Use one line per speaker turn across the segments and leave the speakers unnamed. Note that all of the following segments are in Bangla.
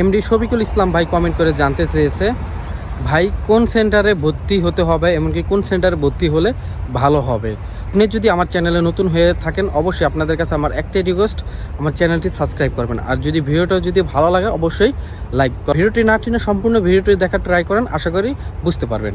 এমডি শফিকুল ইসলাম ভাই কমেন্ট করে জানতে চেয়েছে, ভাই, কোন সেন্টারে ভর্তি হতে হবে? এমনকি কোন সেন্টারে ভর্তি হলে ভালো হবে? আপনি যদি আমার চ্যানেলে নতুন হয়ে থাকেন, অবশ্যই আপনাদের কাছে আমার একটাই রিকোয়েস্ট আমার চ্যানেলটি সাবস্ক্রাইব করবেন। আর যদি ভিডিওটা যদি ভালো লাগে, অবশ্যই লাইক করেন ভিডিওটি না টিনে সম্পূর্ণ ভিডিওটি দেখার ট্রাই করেন, আশা করি বুঝতে পারবেন।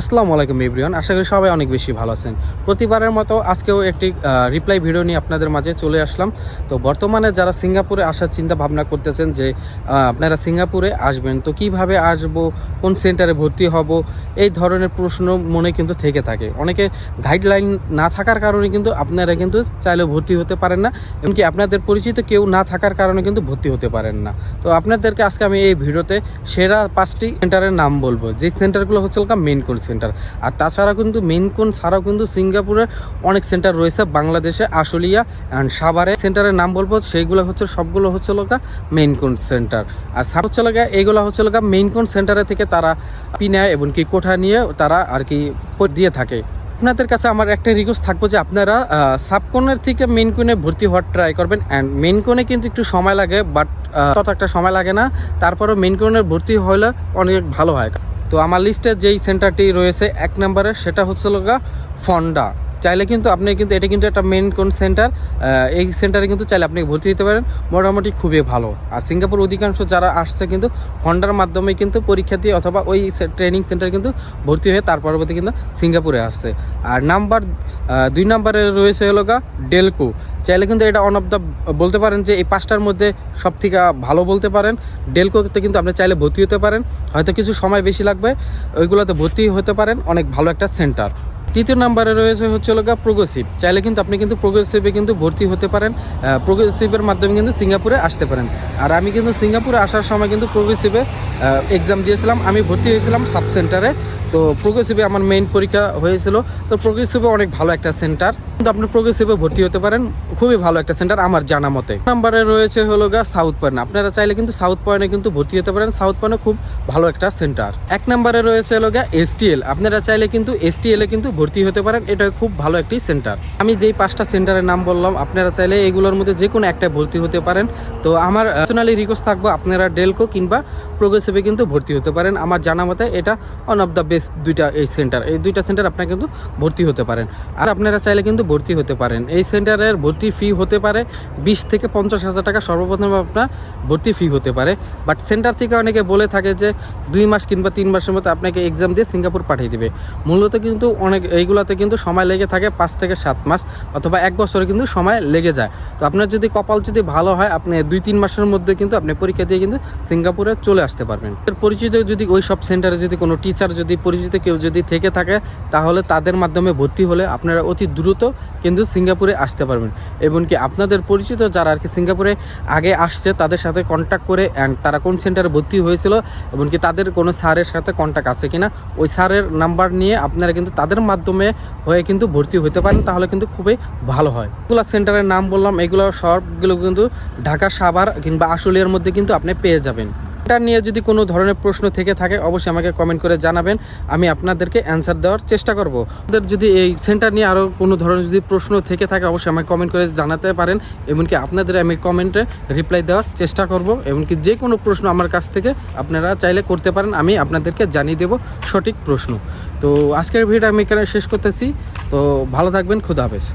আসসালামু আলাইকুম এভরিওয়ান, আশা করি সবাই অনেক বেশি ভালো আছেন। প্রতিবারের মতো আজকেও একটি রিপ্লাই ভিডিও নিয়ে আপনাদের মাঝে চলে আসলাম। তো বর্তমানে যারা সিঙ্গাপুরে আসার চিন্তা ভাবনা করতেছেন যে আপনারা সিঙ্গাপুরে আসবেন, তো কীভাবে আসব, কোন সেন্টারে ভর্তি হব, এই ধরনের প্রশ্ন মনে কিন্তু থেকে থাকে। অনেকে গাইডলাইন না থাকার কারণে কিন্তু আপনারা কিন্তু চাইলেও ভর্তি হতে পারেন না, এমনকি আপনাদের পরিচিত কেউ না থাকার কারণে কিন্তু ভর্তি হতে পারেন না। তো আপনাদেরকে আজকে আমি এই ভিডিওতে সেরা পাঁচটি সেন্টারের নাম বলব। যে সেন্টারগুলো হচ্ছে মেন কোন সেন্টার আর তাছাড়া কিন্তু মেন কোন ছাড়াও কিন্তু সিঙ্গাপুরে অনেক সেন্টার রয়েছে, বাংলাদেশে, আশুলিয়া অ্যান্ড সাভারে। সেন্টারের নাম বলব, সেইগুলো হচ্ছে, সবগুলো হচ্ছে লোকা মেইন কোন সেন্টার আর সাব হচ্ছে লোকা এইগুলো হচ্ছে লোকা মেইন কোন সেন্টারে থেকে তারা পি নেয় এবং কি কোঠা নিয়ে তারা আর কি দিয়ে থাকে। আপনাদের কাছে আমার একটা রিকোয়েস্ট থাকব যে আপনারা সাবকোনের থেকে মেন কোণে ভর্তি হওয়ার ট্রাই করবেন। অ্যান্ড মেন কোণে কিন্তু একটু সময় লাগে বাট তত একটা সময় লাগে না। তারপরেও মেন কোণে ভর্তি হলে অনেক ভালো হয়। তো আমার লিস্টে যেই সেন্টারটি রয়েছে এক নম্বরে সেটা হচ্ছে লগা ফন্ডা চাইলে কিন্তু আপনি কিন্তু এটা কিন্তু একটা মেন কোন সেন্টার এই সেন্টারে কিন্তু চাইলে আপনি ভর্তি হতে পারেন। মোটামুটি খুবই ভালো। আর সিঙ্গাপুর অধিকাংশ যারা আসছে কিন্তু হন্ডার মাধ্যমে কিন্তু পরীক্ষা দিয়ে অথবা ওই ট্রেনিং সেন্টারে কিন্তু ভর্তি হয়ে তার পরবর্তী কিন্তু সিঙ্গাপুরে আসছে। আর নাম্বার দুই নাম্বারে রয়েছে হলো গা ডেলকো চাইলে কিন্তু এটা অন অফ দ্য বলতে পারেন যে এই পাঁচটার মধ্যে সব থেকে ভালো বলতে পারেন। ডেল ডেলকোতে কিন্তু আপনি চাইলে ভর্তি হতে পারেন। হয়তো কিছু সময় বেশি লাগবে। ওইগুলোতে ভর্তি হতে পারেন। অনেক ভালো একটা সেন্টার তৃতীয় নাম্বারে রয়েছে হচ্ছে হলো গা প্রোগ্রেসিভ চাইলে কিন্তু আপনি কিন্তু প্রোগ্রেসিভে কিন্তু ভর্তি হতে পারেন। প্রোগ্রেসিভের মাধ্যমে কিন্তু সিঙ্গাপুরে আসতে পারেন। আর আমি কিন্তু সিঙ্গাপুরে আসার সময় কিন্তু প্রোগ্রেসিভে এক্সাম দিয়েছিলাম। আমি ভর্তি হয়েছিলাম সাব সেন্টারে তো প্রোগ্রেসিভে আমার মেইন পরীক্ষা হয়েছিল। তো প্রোগ্রেসিভে অনেক ভালো একটা সেন্টার কিন্তু আপনি প্রোগ্রেসিভে ভর্তি হতে পারেন। খুবই ভালো একটা সেন্টার আমার জানা মতে। নাম্বারে রয়েছে হলো গা সাউথ পয়েন্ট আপনারা চাইলে কিন্তু সাউথ পয়েন্টে কিন্তু ভর্তি হতে পারেন। সাউথ পয়েন্টে খুব ভালো একটা সেন্টার এক নাম্বারে রয়েছে হলো গা এসটিএল আপনারা চাইলে কিন্তু এসটিএল কিন্তু ভর্তি হতে পারেন, এটা খুব ভালো একটি সেন্টার। আমি যেই পাঁচটা সেন্টারের নাম বললাম, আপনারা চাইলে এগুলোর মধ্যে যে কোনো একটা ভর্তি হতে পারেন। তো আমার পার্সোনালি রিকোয়েস্ট থাকব আপনারা ডেলকো কিংবা প্রোগ্রেসিভে কিন্তু ভর্তি হতে পারেন। আমার জানা মতে এটা ওয়ান অফ দ্য বেস্ট দুইটা এই সেন্টার এই দুইটা সেন্টার আপনারা কিন্তু ভর্তি হতে পারেন। আর আপনারা চাইলে কিন্তু ভর্তি হতে পারেন। এই সেন্টারের ভর্তি ফি হতে পারে বিশ থেকে পঞ্চাশ হাজার টাকা। সর্বপ্রথম আপনার ভর্তি ফি হতে পারে। বাট সেন্টার থেকে অনেকে বলে থাকে যে দুই মাস কিংবা তিন মাসের মতো আপনাকে এক্সাম দিয়ে সিঙ্গাপুর পাঠিয়ে দিবে। মূলত কিন্তু অনেক এইগুলোতে কিন্তু সময় লেগে থাকে পাঁচ থেকে সাত মাস অথবা এক বছরে কিন্তু সময় লেগে যায়। তো আপনার যদি কপাল যদি ভালো হয়, আপনি দুই, তিন মাসের মধ্যে কিন্তু আপনি পরীক্ষা দিয়ে কিন্তু সিঙ্গাপুরে চলে আসতে পারবেন। পরিচিত যদি ওই সব সেন্টারে যদি কোনো টিচার যদি পরিচিত কেউ যদি থেকে থাকে, তাহলে তাদের মাধ্যমে ভর্তি হলে আপনারা অতি দ্রুত কিন্তু সিঙ্গাপুরে আসতে পারবেন। এমনকি আপনাদের পরিচিত যারা আর কি সিঙ্গাপুরে আগে আসছে, তাদের সাথে কন্ট্যাক্ট করে অ্যান্ড তারা কোন সেন্টারে ভর্তি হয়েছিল, এমনকি তাদের কোনো স্যারের সাথে কন্ট্যাক্ট আছে কিনা, ওই স্যারের নাম্বার নিয়ে আপনারা কিন্তু তাদের মাধ্যমে হয়ে কিন্তু ভর্তি হতে পারেন, তাহলে কিন্তু খুবই ভালো হয়। এগুলো সেন্টারের নাম বললাম, এগুলো সবগুলো কিন্তু ঢাকা, সাভার কিংবা আশুলিয়ার মধ্যে কিন্তু আপনি পেয়ে যাবেন। এটা নিয়ে যদি কোনো ধরনের প্রশ্ন থেকে থাকে, অবশ্যই আমাকে কমেন্ট করে জানাবেন। আমি আপনাদেরকে অ্যান্সার দেওয়ার চেষ্টা করব। আপনাদের যদি এই সেন্টার নিয়ে আরও কোনো ধরনের যদি প্রশ্ন থেকে থাকে, অবশ্যই আমাকে কমেন্ট করে জানাতে পারেন। এমনকি আপনাদের আমি কমেন্টে রিপ্লাই দেওয়ার চেষ্টা করব। এমনকি যে কোনো প্রশ্ন আমার কাছ থেকে আপনারা চাইলে করতে পারেন। আমি আপনাদেরকে জানিয়ে দেব সঠিক প্রশ্ন। তো আজকের ভিডিও আমি এখানে শেষ করতেছি। তো ভালো থাকবেন, খুদা হাফেজ।